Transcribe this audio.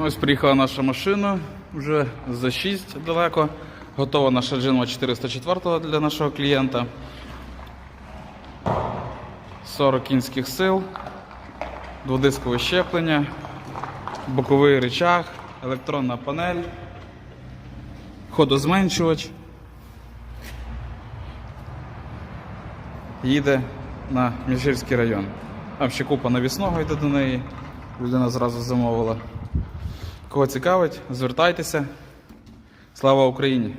Ось приїхала наша машина вже за 6 далеко. Готова наша Genova 404 для нашого клієнта. 40 кінських сил, дводискове щеплення, боковий рычаг, електронна панель, ходозменшувач. Їде на Міжгірський район. Там ще купа навісного йде до неї. Людина зразу замовила. Кого цікавить, звертайтеся. Слава Україні!